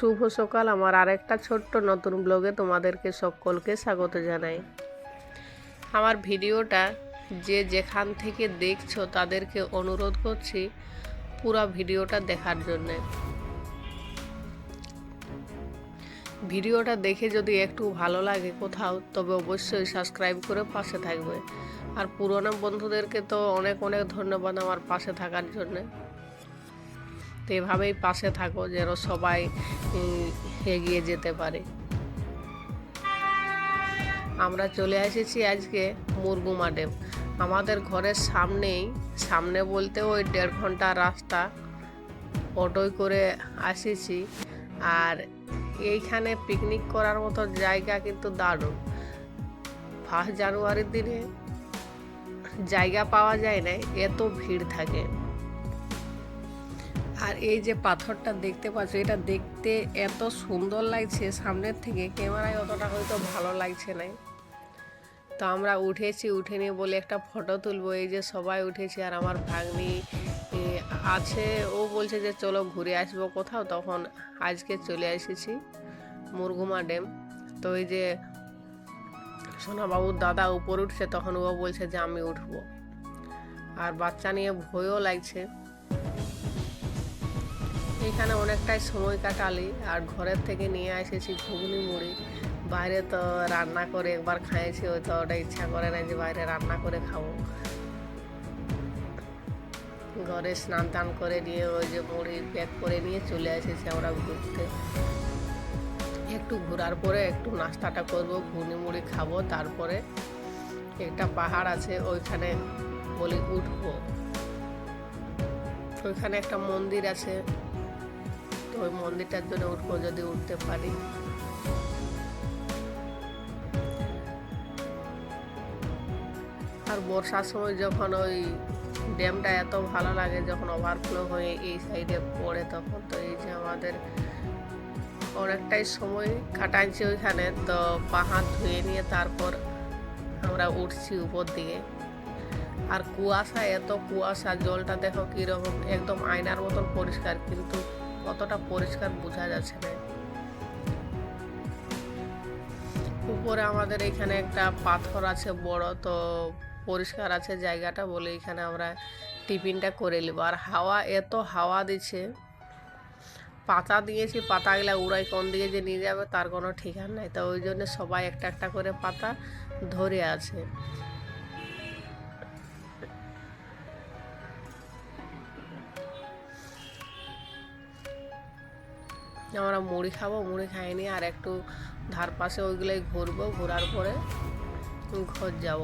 শুভ সকাল। আমার আরেকটা ছোট্ট নতুন ব্লগে তোমাদেরকে সকলকে স্বাগত জানাই। আমার ভিডিওটা যে যেখান থেকে দেখছ তাদেরকে অনুরোধ করছি পুরো ভিডিওটা দেখার জন্যে। ভিডিওটা দেখে যদি একটু ভালো লাগে কোথাও, তবে অবশ্যই সাবস্ক্রাইব করে পাশে থাকবে। আর পুরনো বন্ধুদেরকে তো অনেক অনেক ধন্যবাদ আমার পাশে থাকার জন্যে। তো এভাবেই পাশে থাকো যেন সবাই এগিয়ে যেতে পারে। আমরা চলে এসেছি আজকে মুরগুমা ড্যাম আমাদের ঘরের সামনেই, সামনে বলতে ওই দেড় ঘণ্টা রাস্তা, অটোয় করে আসেছি। আর এইখানে পিকনিক করার মতো জায়গা কিন্তু দারুণ। ফার্স্ট জানুয়ারির দিনে জায়গা পাওয়া যায় না, এত ভিড় থাকে। আর এই যে পাথরটা দেখতে পাচ্ছ, এটা দেখতে এত সুন্দর লাগছে সামনের থেকে। ক্যামেরায় অতটা হয়তো ভালো লাগছে না তো আমরা উঠেছি, উঠে নিয়ে বলে একটা ফটো তুলবো। এই যে সবাই উঠেছি আর আমার ভাগ্নি আছে। ও বলছে যে, চলো ঘুরে আসব কোথাও। তখন আজকে চলে এসেছি মুরগুমা ড্যাম। তো এই যে সোনাবাবুর দাদা উপর উঠছে, তখন ও বলছে যে, আমি উঠবো। আর বাচ্চা নিয়ে ভয়ও লাগছে। এখানে অনেকটাই সময় কাটালি আর ঘরের থেকে নিয়ে এসেছি ঘুগনি মুড়ি। বাইরে তো রান্না করে একবার খাইয়েছি ওই তো ওটা ইচ্ছা করে না যে বাইরে রান্না করে খাব। ঘরে স্নান টান করে নিয়ে ওই যে মুড়ি প্যাক করে নিয়ে চলে এসেছি আমরা ঘুরতে। একটু ঘোরার পরে একটু নাস্তাটা করব, ঘুগনি মুড়ি খাব, তারপরে একটা পাহাড় আছে, ওইখানে বলি উঠবো। ওইখানে একটা মন্দির আছে ওই মন্দিরটার জন্য উঠবো যদি উঠতে পারি। আর বর্ষার সময় যখন ওই ড্যামটা এত ভালো লাগে, যখন ওভারফ্লো হয়ে এই সাইডে পড়ে, তখন তো এই যে আমাদের অনেকটাই সময় কাটাইছি ওইখানে। তো পাহাড় ধুয়ে নিয়ে তারপর আমরা উঠছি উপর দিকে। আর কুয়াশা, এত কুয়াশা, জলটা দেখো কীরকম, একদম আয়নার মতন পরিষ্কার। কিন্তু কতটা পরিষ্কার বোঝা যাচ্ছে না। উপরে আমাদের এখানে একটা পাথর আছে বড়, তো পরিষ্কার আছে জায়গাটা বলে এখানে আমরা টিফিনটা করে নেব। আর হাওয়া, এত হাওয়া দিচ্ছে। পাতা দিয়েছি, পাতাগুলা উড়াই কোন দিকে যে নিয়ে যাবে তার কোনো ঠিকানা নাই। তো ওই জন্য সবাই একটা একটা করে পাতা ধরে আছে। আমরা মুড়ি খাব, মুড়ি খাইনি আর একটু ধার পাশে ওইগুলোই ঘুরবো, ঘোরার পরে ঘর যাব।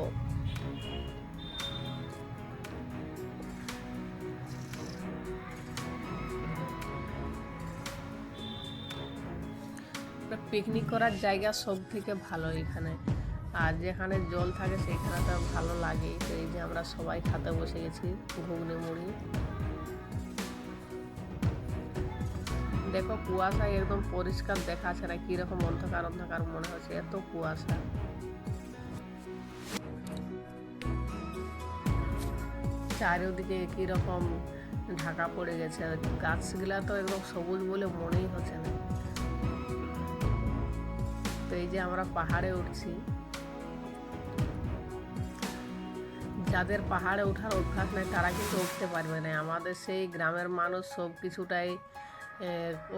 পিকনিক করার জায়গা সব থেকে ভালো এখানে। আর যেখানে জল থাকে সেখানে তো ভালো লাগে এই যে আমরা সবাই খাতে বসে গেছি, ঘুগনি মুড়ি। দেখো কুয়াশা একদম পরিষ্কার দেখাচ্ছে না, কীরকম অন্ধকার অন্ধকার মনে হচ্ছে, এত কুয়াশা। চারিদিকে কীরকম ঢাকা পড়ে গেছে, গাছগুলা তো একদম সবুজ বলে মনেই হচ্ছে না। তো এই যে আমরা পাহাড়ে উঠছি। যাদের পাহাড়ে ওঠার অভ্যাস নাই, তারা কিন্তু উঠতে পারবে না। আমাদের সেই গ্রামের মানুষ সব কিছুটাই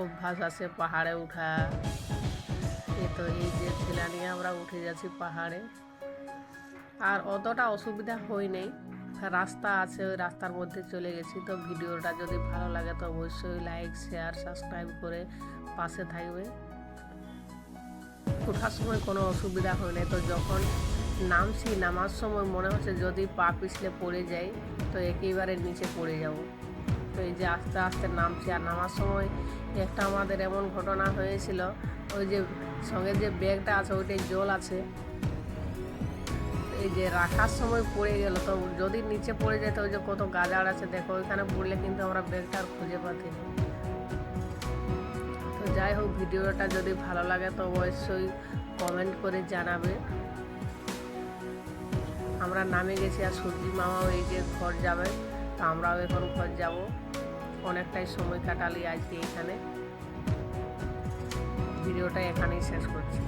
অভ্যাস আছে পাহাড়ে ওঠা এ তো এই যে ঠেলা নিয়ে আমরা উঠে যাচ্ছি পাহাড়ে। আর অতটা অসুবিধা হয় নেই রাস্তা আছে, ওই রাস্তার মধ্যে চলে গেছি। তো ভিডিওটা যদি ভালো লাগে তো অবশ্যই লাইক শেয়ার সাবস্ক্রাইব করে পাশে থাকবে। ওঠার সময় কোনো অসুবিধা হয় না তো যখন নামছি, নামার সময় মনে হচ্ছে যদি পা পিছলে পড়ে যাই, তো একেবারে নিচে পড়ে যাব। তো এই যে আস্তে আস্তে নামছি। আর নামার সময় একটা আমাদের এমন ঘটনা হয়েছিল, ওই যে সঙ্গে যে ব্যাগটা আছে ওইটাই জল আছে। এই যে রাখার সময় পড়ে গেল, তো যদি নিচে পড়ে যায়, তো ওই যে কত গাজার আছে, দেখো, ওইখানে পড়লে কিন্তু আমরা ব্যাগটা আর খুঁজে না। তো যাই হোক, ভিডিওটা যদি ভালো লাগে, তো অবশ্যই কমেন্ট করে জানাবে। আমরা নামে গেছি আর সূর্যি মামাও এই যে ঘর যাবে। তো আমরাও এখন ঘর যাব। অনেকটাই সময় কাটালি আজকে এখানে। ভিডিওটা এখানেই শেষ করছি।